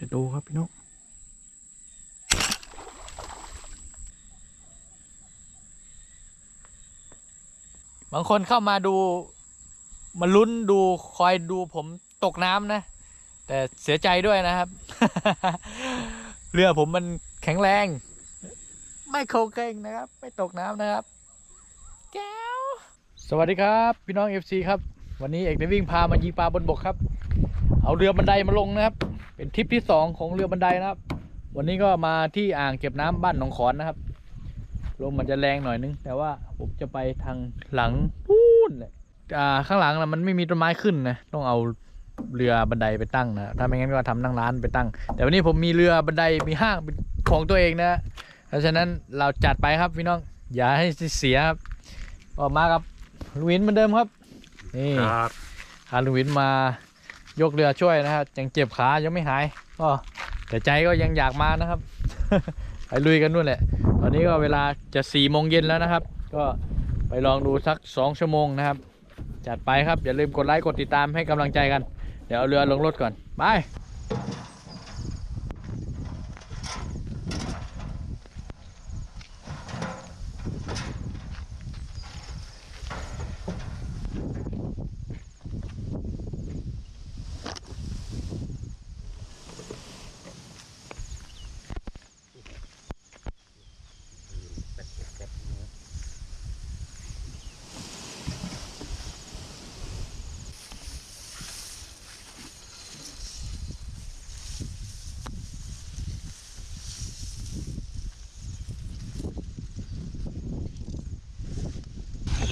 จะดูครับพี่น้องบางคนเข้ามาดูมาลุ้นดูคอยดูผมตกน้ำนะ แต่เสียใจด้วยนะครับ เรือผมมันแข็งแรง ไม่โคเก่งนะครับ ไม่ตกน้ำนะครับแก้วสวัสดีครับ พี่น้อง FC ครับ วันนี้เอกได้วิ่งพามายิงปลาบนบกครับ เอาเรือบันไดมาลงนะครับ เป็นทริปที่สองของเรือบันไดนะครับ วันนี้ก็มาที่อ่างเก็บน้ำบ้านหนองขอนนะครับ ลมมันจะแรงหน่อยนึง แต่ว่าผมจะไปทางหลังพูนเลยอ่าข้างหลังนะมันไม่มีต้นไม้ขึ้นนะต้องเอาเรือบันไดไปตั้งนะถ้าไม่งั้นก็ทำนั่งร้านไปตั้ง แต่วันนี้ผมมีเรือบันไดมีห้างเป็นของตัวเองนะเพราะฉะนั้นเราจัดไปครับพี่น้อง อย่าให้เสียครับก็มากับลุงวินเหมือนเดิมครับนี่ครับพาลุงวินมา ยกเรือช่วยนะครับยังเจ็บขายังไม่หายก็แต่ใจก็ยังอยากมานะครับ ไปลุยกันนู่นแหละ ตอนนี้ก็เวลาจะสี่โมงเย็นแล้วนะครับ ก็ไปลองดูสักสองชั่วโมงนะครับ จัดไปครับอย่าลืมกดไลค์กดติดตามให้กำลังใจกัน เดี๋ยวเอาเรือลงรถก่อน ไป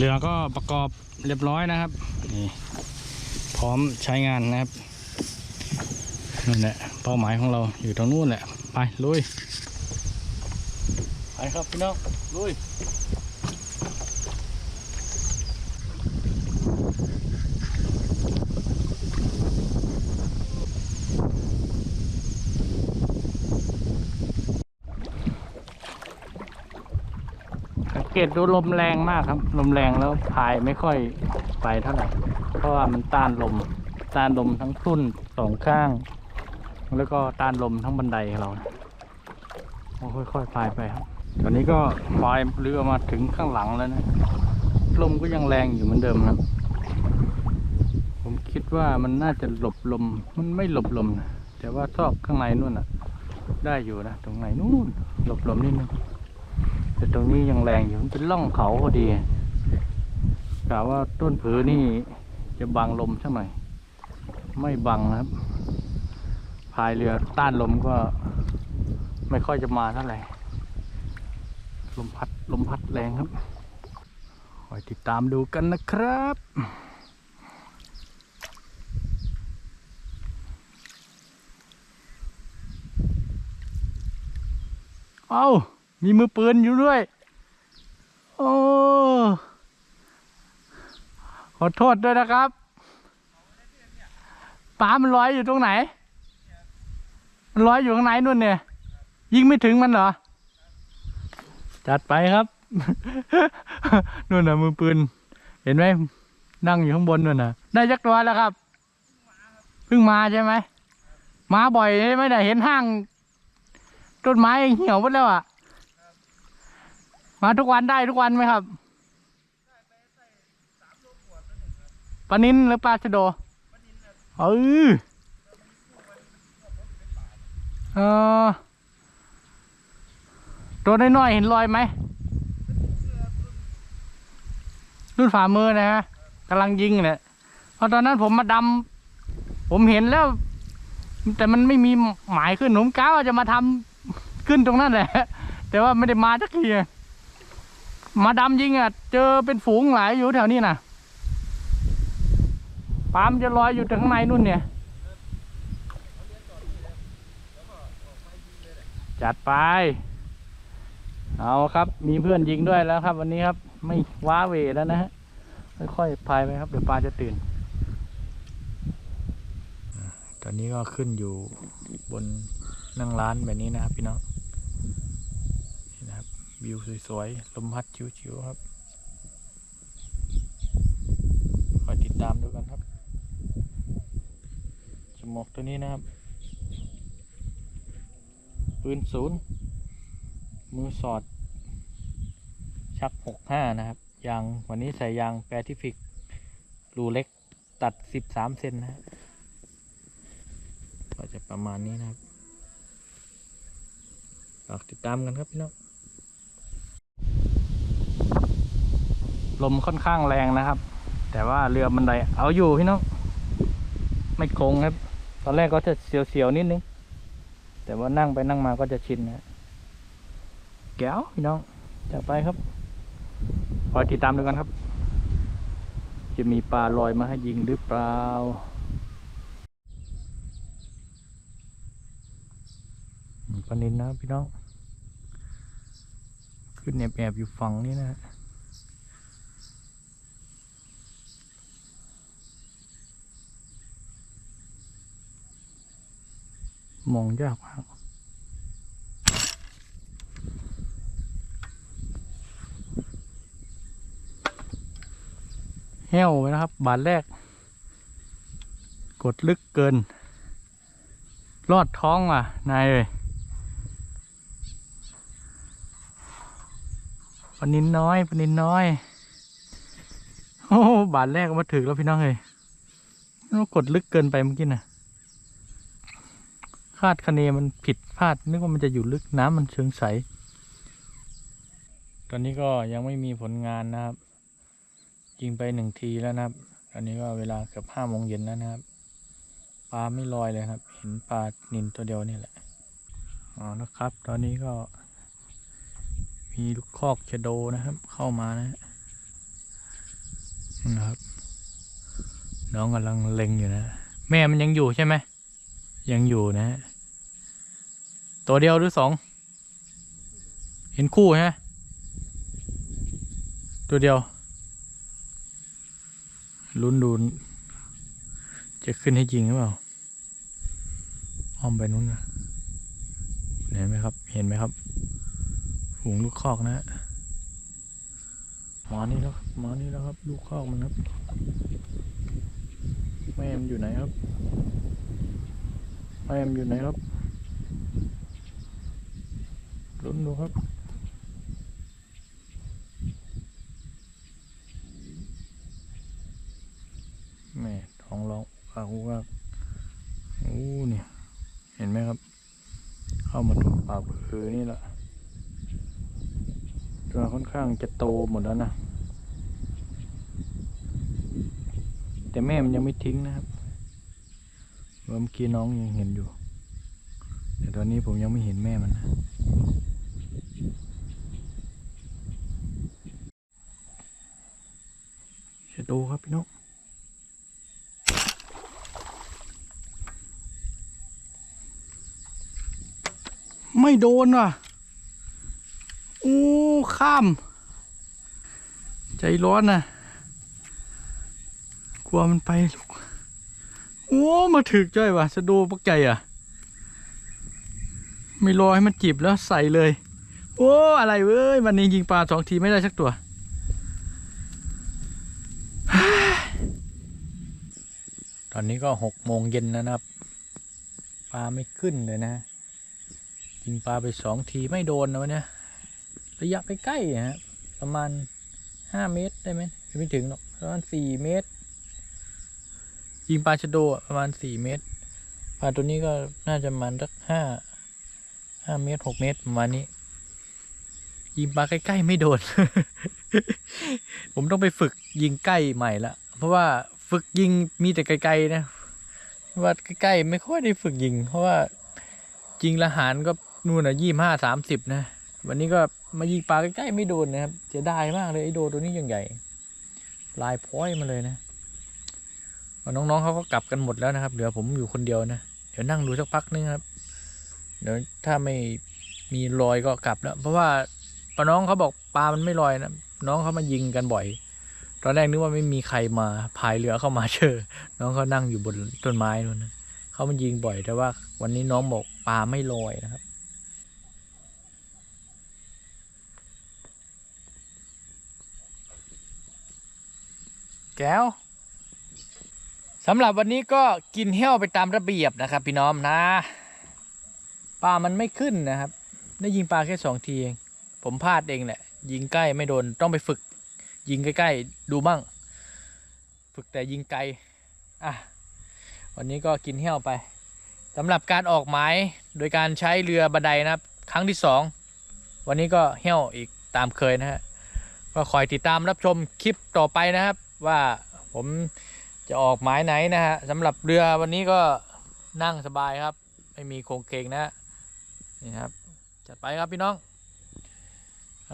เรือก็ประกอบเรียบร้อยนะครับนี่พร้อมใช้งานนะครับนั่นแหละเป้าหมายของเราอยู่ตรงนู้นแหละ ไปลุยไปครับพี่น้องลุย ตดูลมแรงมากครับ ลมแรงแล้วพายไม่ค่อยไปเท่าไหร่เพราะว่ามันต้านลม ต้านลมทั้งทุ่นสองข้าง แล้วก็ต้านลมทั้งบันไดของเราค่อยๆพายไปครับ ตอนนี้ก็พายเรือมาถึงข้างหลังแล้วนะ ลมก็ยังแรงอยู่เหมือนเดิมครับผมคิดว่ามันน่าจะหลบลม มันไม่หลบลมนะแต่ว่าซอกข้างในนู่นน่ะ ได้อยู่นะ ตรงไหนนู่นหลบลมนิดนึง แต่ตรงนี้ยังแรงอยู่มันเป็นร่องเขาพอดีกะว่าต้นผือนี่จะบังลมสักหน่อย ไม่บังนะครับ พายเรือต้านลมก็ไม่ค่อยจะมาเท่าไหร่ ลมพัดลมพัดแรงครับคอยติดตามดูกันนะครับเอา มีมือปืนอยู่ด้วย โอ้ ขอโทษด้วยนะครับ ปลามันลอยอยู่ตรงไหน มันลอยอยู่ข้างในนู่นเนี่ย ยิงไม่ถึงมันเหรอ จัดไปครับ นู่นน่ะมือปืน เห็นไหม นั่งอยู่ข้างบนนู่นน่ะ ได้จักตัวแล้วครับ เพิ่งมาใช่ไหม มาบ่อยใช่ไหมเนี่ยเห็นห้างต้นไม้เหี่ยวหมดแล้วอะ มาทุกวันได้ทุกวันไหมครับปลานินหรือปลาชะโดเออเออตัวน้อยๆเห็นรอยไหมรุ่นฝ่ามือนะฮะกำลังยิงเนี่ยเพราะตอนนั้นผมมาดำผมเห็นแล้ว แต่มันไม่มีหมายขึ้นผมก้าวจะมาทำขึ้นตรงนั้นแหละ แต่ว่าไม่ได้มาสักทีอะ มาดำยิงอะ เจอเป็นฝูงหลายอยู่แถวนี้น่ะปามจะลอยอยู่ข้างในนู่นเนี่ย จัดไป เอาครับ มีเพื่อนยิงด้วยแล้วครับ วันนี้ครับ ไม่ว้าเวแล้วนะฮะค่อยๆพายไปครับเดี๋ยวปลาจะตื่น ตอนนี้ก็ขึ้นอยู่บนนั่งร้านแบบนี้นะครับพี่น้อง วิวสวยๆ ลมพัดชิวๆครับคอยติดตามดูกันครับสมอกตัวนี้นะครับ ปืนศูนย์ มือสอด ชักหกห้านะครับ ยางวันนี้ใส่ยางแปซิฟิก รูเล็กตัดสิบสามเซนนะฮะก็จะประมาณนี้นะครับฝากติดตามกันครับพี่น้อง ลมค่อนข้างแรงนะครับ แต่ว่าเรือบันไดเอาอยู่พี่น้องไม่โกงครับ ตอนแรกก็จะเสียวๆนิดนึง แต่ว่านั่งไปนั่งมาก็จะชินนะแก้วพี่น้องจะไปครับคอยติดตามดูกันครับ จะมีปลาลอยมาให้ยิงหรือเปล่าปลานินนะพี่น้อง ขึ้นแอบแอบๆอยู่ฝั่งนี้นะ มองยากมากแห้วไปนะครับ บาทแรก กดลึกเกิน รอดท้องว่ะ นายเอ้ยปนินน้อยปนินน้อย โอ้ บาทแรกมาถึงแล้วพี่น้องเอ้ยกดลึกเกินไปเมื่อกี้น่ะ คาดคะเนมันผิดพลาดนึกว่ามันจะอยู่ลึกน้ำมันเชิงใส ตอนนี้ก็ยังไม่มีผลงานนะครับ ยิงไปหนึ่งทีแล้วนะครับ ตอนนี้ก็เวลาเกือบห้าโมงเย็นแล้วนะครับ ปลาไม่ลอยเลยครับ เห็นปลานินตัวเดียวนี่แหละอ๋อนะครับ ตอนนี้ก็ มีลูกคอกชะโดนะครับ เข้ามานะนะครับ น้องกำลังเล็งอยู่นะ แม่มันยังอยู่ใช่ไหม ยังอยู่นะฮะตัวเดียวหรือสอง เห็นคู่ใช่ไหมตัวเดียว ลุ้นดูจะขึ้นให้ยิงหรือเปล่าอ้อมไปนู้นนะเห็นไหมครับ เห็นไหมครับฝูงลูกคอกนะฮะมานี่แล้วครับมานี่แล้วครับ ลูกคอกมันครับ แม่มันอยู่ไหนครับ แม่มอยู่ไหนครับลุ้นดูครับแม่ท้องร้องปากอูกากโอ้เนี่ยเห็นไหมครับ เข้ามาถูกปากเออนี่แหละตัวค่อนข้างจะโตหมดแล้วนะ แต่แม่มันยังไม่ทิ้งนะครับ เมื่อกี้น้องยังเห็นอยู่ แต่ตอนนี้ผมยังไม่เห็นแม่มันนะจะดูครับพี่น้องไม่โดนว่ะโอ้ข้าม ใจร้อนนะกลัวมันไปลูก โอ้มาถึกจ้อยว่ะสะดูปักใจอะ ไม่รอให้มันจีบแล้วใส่เลย โอ้อะไรเว้ยวันนี้ยิงปลาสองทีไม่ได้สักตัวตอนนี้ก็หกโมงเย็นแล้วนะครับ ปลาไม่ขึ้นเลยนะยิงปลาไปสองทีไม่โดนนะวันเนี้ยระยะใกล้อะฮะประมาณห้าเมตรได้ไหมไม่ถึงหรอกประมาณสี่เมตร ยิงปลาชะโดอประมาณสี่เมตรปลาตัวนี้ก็น่าจะประมาณสักห้าห้าเมตรหกเมตรประมาณนี้ ยิงปลาใกล้ๆไม่โดน ผมต้องไปฝึกยิงใกล้ใหม่ละเพราะว่าฝึกยิงมีแต่ไกลๆนะว่าใกล้ๆไม่ค่อยได้ฝึกยิง เพราะว่ายิงละหารก็นู่นอะยี่ห้าสามสิบนะ วันนี้ก็มายิงปลาใกล้ๆไม่โดนนะครับเสียดายมากเลยไอ้โดตัวนี้ยังใหญ่ ลายพ้อยมาเลยนะ น้องๆเขาก็กลับกันหมดแล้วนะครับ เหลือผมอยู่คนเดียวนะ เดี๋ยวนั่งดูสักพักนึงครับ เดี๋ยวถ้าไม่มีรอยก็กลับแล้ว เพราะว่าปาน้องเขาบอกปลามันไม่ลอยนะน้องเขามายิงกันบ่อย ตอนแรกนึกว่าไม่มีใครมาพายเรือเข้ามาเชอน้องเขานั่งอยู่บนต้นไม้นู่นนะเขามายิงบ่อยแต่ว่าวันนี้น้องบอกปลาไม่ลอยนะครับแก้ว สำหรับวันนี้ก็กินแห้วไปตามระเบียบนะครับ พี่น้องนะปลามันไม่ขึ้นนะครับ ได้ยิงปลาแค่สองทีเองผมพลาดเองแหละ ยิงใกล้ไม่โดนต้องไปฝึก ยิงใกล้ๆดูมั่ง ฝึกแต่ยิงไกลอะวันนี้ก็กินเหี้ยวไปสำหรับการออกหมายโดยการใช้เรือบันไดนะครับ ครั้งที่สองวันนี้ก็เหี้ยวอีกตามเคยนะฮะก็คอยติดตามรับชมคลิปต่อไปนะครับ ว่าผม จะออกหมายไหนนะฮะสำหรับเรือวันนี้ก็นั่งสบายครับ ไม่มีโครงเคงนะนี่ครับจัดไปครับพี่น้อง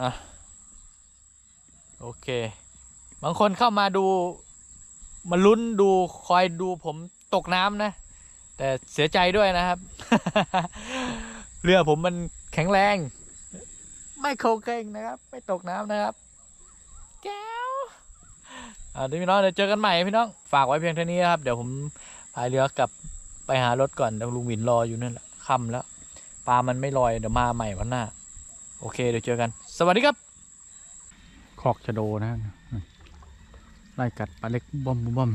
อะโอเค บางคนเข้ามาดูมาลุ้นดูคอยดูผมตกน้ำนะ แต่เสียใจด้วยนะครับ เรือผมมันแข็งแรง ไม่โครงเคงนะครับ ไม่ตกน้ำนะครับ แก้ว เดี๋ยวพี่น้องเดี๋ยวเจอกันใหม่พี่น้องฝากไว้เพียงเท่านี้ครับเดี๋ยวผมพายเรือกลับไปหารถก่อนเดี๋ยวลุงวินรออยู่นั่นแหละค่ำแล้วปลามันไม่ลอยเดี๋ยวมาใหม่วันหน้า โอเคเดี๋ยวเจอกัน สวัสดีครับคอกชะโดนะไล่กัดปลาเล็กบ้อมบ้อม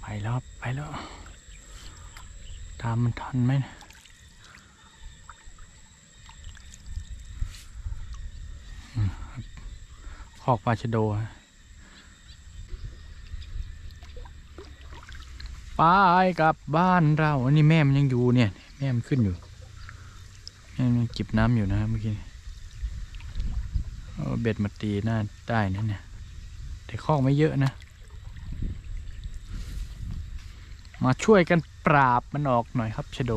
ไปแล้วไปแล้วตามมันทันไหมนะอืมครับค อกปลาชะโดไปกลับบ้านเราอันนี้แม่มันยังอยู่เนี่ย แม่มันขึ้นอยู่ แม่มันยังจิบน้ำอยู่นะครับเมื่อกี้เอาเบ็ดมาตีหน้าได้นั่นเนี่ยแต่คอกไม่เยอะนะ มาช่วยกันปราบมันออกหน่อยครับชะโด